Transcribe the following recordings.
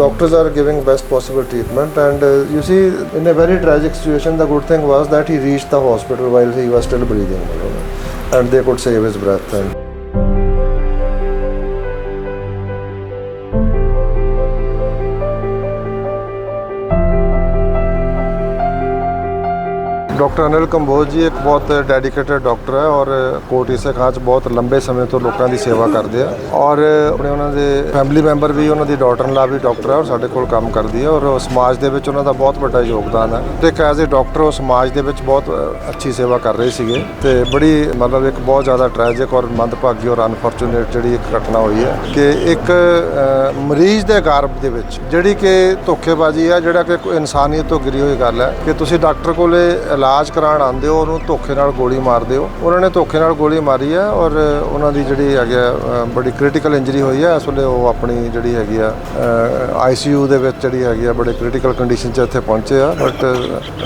Doctors are giving best possible treatment, and uh, you see, in a very tragic situation, the good thing was that he reached the hospital while he was still breathing, and they could save his breath. And doctor Anil Kamboj ji, ਇੱਕ ਬਹੁਤ dedicated doctor ਹੈ ਔਰ ਕੋਟ ਇਸੇ ਖਾਂ 'ਚ ਬਹੁਤ ਲੰਬੇ ਸਮੇਂ ਤੋਂ ਲੋਕਾਂ ਦੀ ਸੇਵਾ ਕਰਦੇ ਆ ਔਰ ਆਪਣੇ ਉਹਨਾਂ ਦੇ ਫੈਮਿਲੀ ਮੈਂਬਰ ਵੀ, ਉਹਨਾਂ ਦੀ ਡਾਟਰ ਇਨ ਵੀ ਡਾਕਟਰ ਹੈ ਔਰ ਸਾਡੇ ਕੋਲ ਕੰਮ ਕਰਦੀ ਹੈ ਔਰ ਸਮਾਜ ਦੇ ਵਿੱਚ ਉਹਨਾਂ ਦਾ ਬਹੁਤ ਵੱਡਾ ਯੋਗਦਾਨ ਹੈ। ਤੇ ਇੱਕ ਐਜ਼ ਅ ਡਾਕਟਰ ਉਹ ਸਮਾਜ ਦੇ ਵਿੱਚ ਬਹੁਤ ਅੱਛੀ ਸੇਵਾ ਕਰ ਰਹੇ ਸੀਗੇ ਤੇ ਬੜੀ ਮਤਲਬ ਇੱਕ ਬਹੁਤ ਜ਼ਿਆਦਾ ਟ੍ਰੈਜਿਕ ਔਰ ਮੰਦਭਾਗੀ ਔਰ ਅਨਫੋਰਚੂਨੇਟ ਜਿਹੜੀ ਇੱਕ ਘਟਨਾ ਹੋਈ ਹੈ ਕਿ ਇੱਕ ਮਰੀਜ਼ ਦੇ ਗਰਭ ਦੇ ਵਿੱਚ ਜਿਹੜੀ ਕਿ ਧੋਖੇਬਾਜ਼ੀ ਹੈ, ਜਿਹੜਾ ਕਿ ਕੋਈ ਇਨਸਾਨੀਅਤ ਤੋਂ ਗਿਰੀ ਹੋਈ ਗੱਲ ਹੈ ਕਿ ਤੁਸੀਂ ਡਾਕਟਰ ਕੋਲੇ ਇਲਾਜ ਇਲਾਜ ਕਰਾਉਣ ਆਉਂਦੇ ਹੋ ਉਹਨੂੰ ਧੋਖੇ ਨਾਲ ਗੋਲੀ ਮਾਰਦੇ ਹੋ। ਉਹਨਾਂ ਨੇ ਧੋਖੇ ਨਾਲ ਗੋਲੀ ਮਾਰੀ ਹੈ ਔਰ ਉਹਨਾਂ ਦੀ ਜਿਹੜੀ ਹੈਗੀ ਆ, ਬੜੀ ਕ੍ਰਿਟੀਕਲ ਇੰਜਰੀ ਹੋਈ ਹੈ। ਇਸ ਵੇਲੇ ਉਹ ਆਪਣੀ ਜਿਹੜੀ ਹੈਗੀ ਆ ਆਈਸੀਯੂ ਦੇ ਵਿੱਚ ਜਿਹੜੀ ਹੈਗੀ ਆ ਬੜੇ ਕ੍ਰਿਟੀਕਲ ਕੰਡੀਸ਼ਨ 'ਚ ਇੱਥੇ ਪਹੁੰਚੇ ਆ। ਬਟ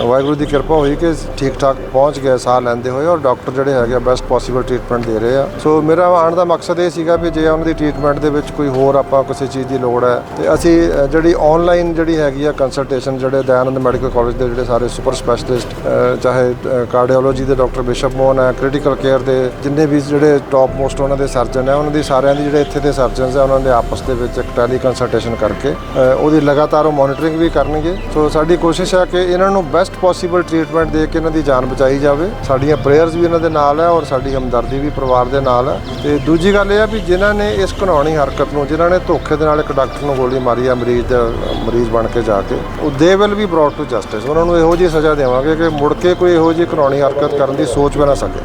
ਵਾਹਿਗੁਰੂ ਦੀ ਕਿਰਪਾ ਹੋਈ ਕਿ ਠੀਕ ਠਾਕ ਪਹੁੰਚ ਗਏ ਸਾਹ ਲੈਂਦੇ ਹੋਏ ਔਰ ਡਾਕਟਰ ਜਿਹੜੇ ਹੈਗੇ ਆ ਬੈਸਟ ਪੋਸੀਬਲ ਟ੍ਰੀਟਮੈਂਟ ਦੇ ਰਹੇ ਆ। ਸੋ ਮੇਰਾ ਆਉਣ ਦਾ ਮਕਸਦ ਇਹ ਸੀਗਾ ਵੀ ਜੇ ਉਹਨਾਂ ਦੀ ਟ੍ਰੀਟਮੈਂਟ ਦੇ ਵਿੱਚ ਕੋਈ ਹੋਰ ਆਪਾਂ ਕਿਸੇ ਚੀਜ਼ ਦੀ ਲੋੜ ਹੈ ਤੇ ਅਸੀਂ ਜਿਹੜੀ ਆਨਲਾਈਨ ਜਿਹੜੀ ਹੈਗੀ ਆ ਕੰਸਲਟੇਸ਼ਨ ਜਿਹੜੇ ਦਇਆਨੰਦ ਮੈਡੀਕਲ ਕਾਲਜ ਦੇ ਜਿਹੜੇ ਸਾਰੇ ਸੁਪਰ ਸਪੈਸ਼ਲਿਸਟ ਚਾਹੇ ਕਾਰਡੀਓਲੋਜੀ ਦੇ ਡਾਕਟਰ ਬਿਸ਼ਪ ਮੋਹਨ ਹੈ ਕ੍ਰਿਟੀਕਲ ਕੇਅਰ ਦੇ ਜਿੰਨੇ ਵੀ ਜਿਹੜੇ ਟੌਪ ਮੋਸਟ ਉਹਨਾਂ ਦੇ ਸਰਜਨ ਹੈ, ਉਹਨਾਂ ਦੀ ਸਾਰਿਆਂ ਦੀ ਜਿਹੜੇ ਇੱਥੇ ਦੇ ਸਰਜਨਸ ਹੈ, ਉਹਨਾਂ ਦੇ ਆਪਸ ਦੇ ਵਿੱਚ ਇੱਕ ਟੈਲੀ ਕੰਸਲਟੇਸ਼ਨ ਕਰਕੇ ਉਹਦੀ ਲਗਾਤਾਰ ਉਹ ਮੋਨੀਟਰਿੰਗ ਵੀ ਕਰਨਗੇ। ਸੋ ਸਾਡੀ ਕੋਸ਼ਿਸ਼ ਹੈ ਕਿ ਇਹਨਾਂ ਨੂੰ ਬੈਸਟ ਪੋਸੀਬਲ ਟ੍ਰੀਟਮੈਂਟ ਦੇ ਕੇ ਇਹਨਾਂ ਦੀ ਜਾਨ ਬਚਾਈ ਜਾਵੇ। ਸਾਡੀਆਂ ਪ੍ਰੇਅਰਸ ਵੀ ਇਹਨਾਂ ਦੇ ਨਾਲ ਹੈ ਔਰ ਸਾਡੀ ਹਮਦਰਦੀ ਵੀ ਪਰਿਵਾਰ ਦੇ ਨਾਲ ਹੈ। ਤੇ ਦੂਜੀ ਗੱਲ ਇਹ ਹੈ ਵੀ ਜਿਨ੍ਹਾਂ ਨੇ ਇਸ ਘਿਨਾਉਣੀ ਹਰਕਤ ਨੂੰ, ਜਿਨ੍ਹਾਂ ਨੇ ਧੋਖੇ ਦੇ ਨਾਲ ਇੱਕ ਡਾਕਟਰ ਨੂੰ ਗੋਲੀ ਮਾਰੀ ਆ ਮਰੀਜ਼ ਦਾ ਮਰੀਜ਼ ਬਣ ਕੇ ਜਾ ਕੇ, ਉਹ they will be brought to justice ਉਹਨਾਂ ਨੂੰ ਇਹੋ ਜਿਹੀ ਸਜ਼ਾ ਦੇਵਾਂਗੇ ਕਿ ਮੁੜ ਕੇ ਕੋਈ ਇਹੋ ਜਿਹੀ ਘਿਨਾਉਣੀ ਹਰਕਤ ਕਰਨ ਦੀ ਸੋਚ ਵੀ ਨਾ ਸਕੇ।